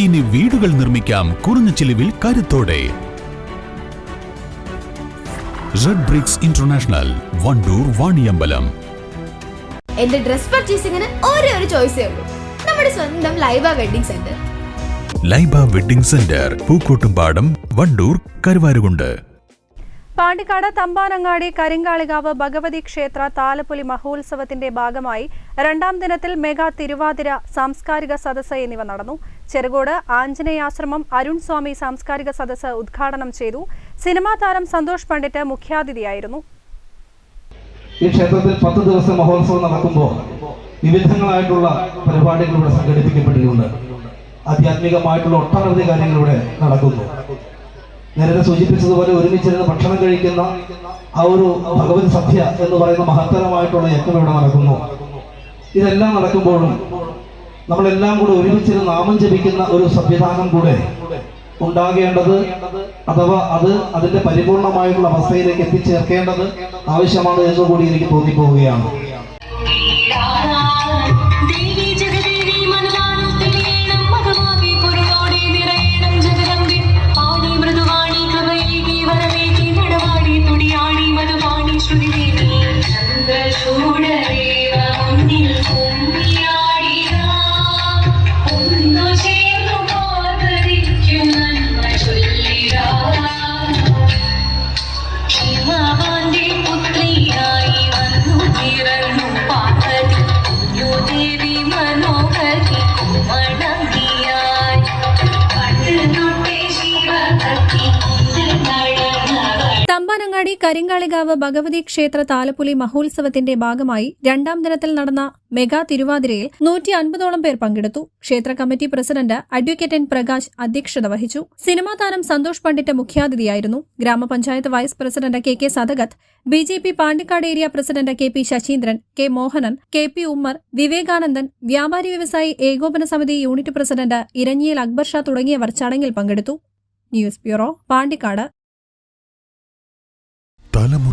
ഇനി വീടുകൾ നിർമ്മിക്കാം കുറഞ്ഞ ചിലവിൽ കരുത്തോടെ. Red bricks international Wandoor Vaniyambalam എന്റെ ഡ്രസ് പർച്ചേസിംഗിന് ഒരേ ഒരു ചോയ്സേ ഉള്ളൂ. നമ്മുടെ സ്വന്തം Laiba wedding centre Laiba wedding centre Pookkottumpadam Wandoor Karuvarakundu. Pandikkad Thampanangadi Karinkalikavu Bhagavathi ക്ഷേത്ര താലപ്പൊലി മഹോത്സവത്തിന്റെ ഭാഗമായി രണ്ടാം ദിനത്തിൽ മെഗാ തിരുവാതിര സാംസ്കാരിക സദസ്സ് എന്നിവ നടന്നു. ചെറുകോട് ആഞ്ജനേയാശ്രമം അരുൺ സ്വാമി സാംസ്കാരിക സദസ്സ് ഉദ്ഘാടനം ചെയ്തു. സിനിമാ താരം സന്തോഷ് പണ്ഡിറ്റ് മുഖ്യാതിഥിയായിരുന്നു. ഈ ക്ഷേത്രത്തിൽ പത്ത് ദിവസം മഹോത്സവം നടക്കുമ്പോൾ വിവിധങ്ങളായിട്ടുള്ള പരിപാടികൾ ഇവിടെ സംഘടിപ്പിക്കപ്പെട്ടിട്ടുണ്ട്. ആധ്യാത്മികമായിട്ടുള്ള ഒട്ടനവധി കാര്യങ്ങൾ ഇവിടെ നടക്കുന്നു. നേരത്തെ സൂചിപ്പിച്ചതുപോലെ ഒരുമിച്ചിരുന്ന് ഭക്ഷണം കഴിക്കുന്ന ആ ഒരു ഭഗവത് സദ്യ എന്ന് പറയുന്ന മഹത്തരമായിട്ടുള്ള യജ്ഞം ഇവിടെ നടക്കുന്നു. ഇതെല്ലാം നടക്കുമ്പോഴും നമ്മളെല്ലാം കൂടെ ഒരുമിച്ചിരുന്ന് നാമം ജപിക്കുന്ന ഒരു സംവിധാനം കൂടെ ഉണ്ടാകേണ്ടത് അഥവാ അത് അതിന്റെ പരിപൂർണമായിട്ടുള്ള അവസ്ഥയിലേക്ക് എത്തിച്ചേർക്കേണ്ടത് ആവശ്യമാണ് എന്ന് കൂടി എനിക്ക് തോന്നിപ്പോവുകയാണ്. ദേവി തമ്പാനങ്ങാടി കരിങ്കാളികാവ് ഭഗവതി ക്ഷേത്ര താലപ്പൊലി മഹോത്സവത്തിന്റെ ഭാഗമായി രണ്ടാം ദിനത്തിൽ നടന്ന മെഗാ തിരുവാതിരയിൽ നൂറ്റി അൻപതോളം പേർ പങ്കെടുത്തു. ക്ഷേത്ര committee president advocate N Prakash അധ്യക്ഷത വഹിച്ചു. സിനിമാ താരം സന്തോഷ് പണ്ഡിറ്റ് മുഖ്യാതിഥിയായിരുന്നു. ഗ്രാമപഞ്ചായത്ത് vice president K K Sadagath B J P Pandikkad area president K P Sasheendran K Mohanan K P Ummer Vivekanandan വ്യാപാരി വ്യവസായി ഏകോപന സമിതി യൂണിറ്റ് പ്രസിഡന്റ് ഇരഞ്ഞിയൽ അക്ബർ ഷാ തുടങ്ങിയവർ ചടങ്ങിൽ പങ്കെടുത്തു. News bureau Pandikkad.